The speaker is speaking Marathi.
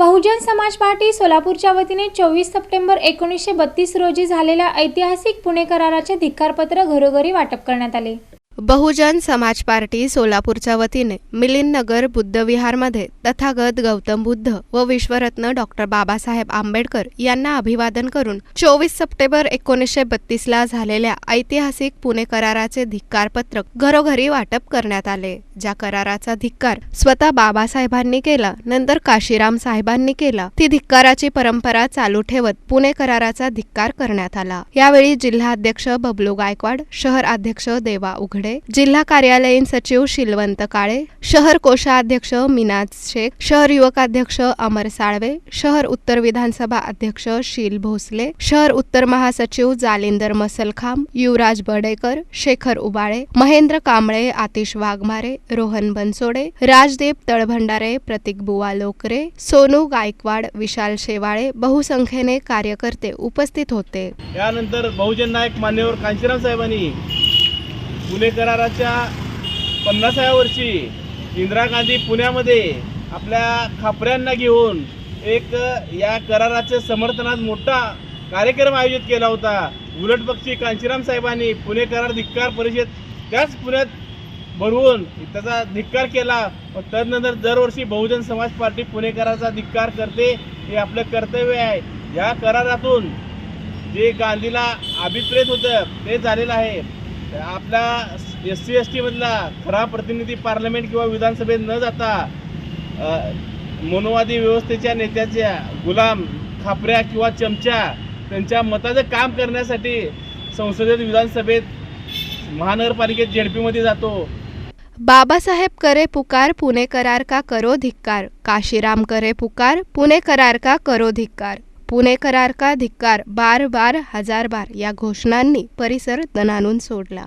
बहुजन समाज पार्टी सोलापूरच्या वतीने चोवीस सप्टेंबर एकोणीसशे बत्तीस रोजी झालेल्या ऐतिहासिक पुणे कराराचे धिक्कारपत्र घरोघरी वाटप करण्यात आले. बहुजन समाज पार्टी सोलापूरच्या वतीने मिलिंद नगर बुद्धविहारमध्ये तथागत गौतम बुद्ध व विश्वरत्न डॉक्टर बाबासाहेब आंबेडकर यांना अभिवादन करून चोवीस सप्टेंबर एकोणीसशे बत्तीसला झालेल्या ऐतिहासिक पुणे कराराचे धिक्कारपत्रक घरोघरी वाटप करण्यात आले. ज्या कराराचा धिक्कार स्वतः बाबासाहेबांनी केला नंतर काशीराम साहेबांनी केला ती धिक्काराची परंपरा चालू ठेवत पुणे कराराचा धिक्कार करण्यात आला. यावेळी जिल्हाध्यक्ष बबलू गायकवाड शहर अध्यक्ष देवा उघडे जिल्हा कार्यालयीन सचिव शिलवंत काळे शहर कोषाध्यक्ष मिनाज शेख शहर युवकाध्यक्ष अमर साळवे शहर उत्तर विधानसभा अध्यक्ष शील भोसले शहर उत्तर महासचिव जालिंदर मसलखांब युवराज बडेकर शेखर उबाळे महेंद्र कांबळे आतिश वाघमारे रोहन बनसोडे राजदीप तळभंडारे प्रतीक बुवा लोकरे सोनू गायकवाड विशाल शेवाळे बहुसंख्येने कार्यकर्ते उपस्थित होते. यानंतर बहुजन नायक मान्यवर कांशीराम साहेबांनी पुणे कराराच्या पन्नासाव्या वर्षी इंदिरा गांधी पुण्यामध्ये आपल्या खापऱ्यांना घेऊन एक या कराराच्या समर्थनात मोठा कार्यक्रम आयोजित केला होता. उलट पक्षी कांशीराम साहेबांनी पुणे करार धिक्कार परिषद त्याच पुण्यात भरवून त्याचा धिक्कार केला. व तदनंतर दरवर्षी बहुजन समाज पार्टी पुणे कराराचा धिक्कार करते हे आपलं कर्तव्य आहे. या करारातून जे गांधीला अभिप्रेत होतं ते झालेलं आहे. आपला एस सी एस टीमधला खरा प्रतिनिधी पार्लमेंट किंवा विधानसभेत न जाता मनोवादी व्यवस्थेच्या नेत्याच्या गुलाम खापऱ्या किंवा चमच्या त्यांच्या मताचं काम करण्यासाठी संसदेत विधानसभेत महानगरपालिकेत जेडपीमध्ये जातो. बाबासाहेब करे पुकार पुणे करार का करो धिक्कार? काशीराम करे पुकार पुणे करार का करो धिक्कार? पुणे करार का धिक्कार बार बार हजार बार या घोषणांनी परिसर दणाणून सोडला.